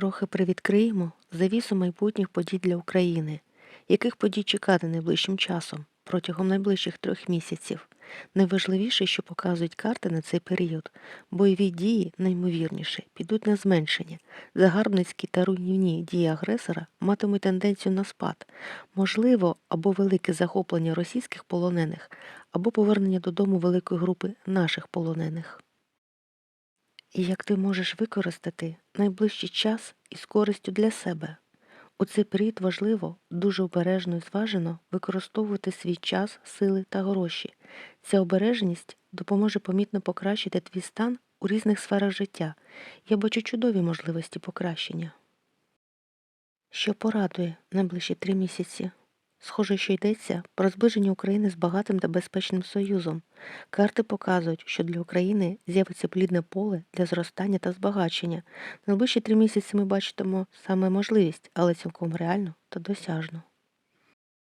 Трохи привідкриємо завісу майбутніх подій для України. Яких подій чекати найближчим часом протягом найближчих трьох місяців? Найважливіше, що показують карти на цей період, бойові дії, наймовірніше, підуть на зменшення. Загарбницькі та руйнівні дії агресора матимуть тенденцію на спад, можливо, або велике захоплення російських полонених, або повернення додому великої групи наших полонених. І як ти можеш використати найближчий час із користю для себе. У цей період важливо дуже обережно і зважено використовувати свій час, сили та гроші. Ця обережність допоможе помітно покращити твій стан у різних сферах життя. Я бачу чудові можливості покращення. Що порадує найближчі три місяці? Схоже, що йдеться про зближення України з багатим та безпечним союзом. Карти показують, що для України з'явиться плідне поле для зростання та збагачення. Найближчі три місяці ми бачитимо саме можливість, але цілком реально та досяжно.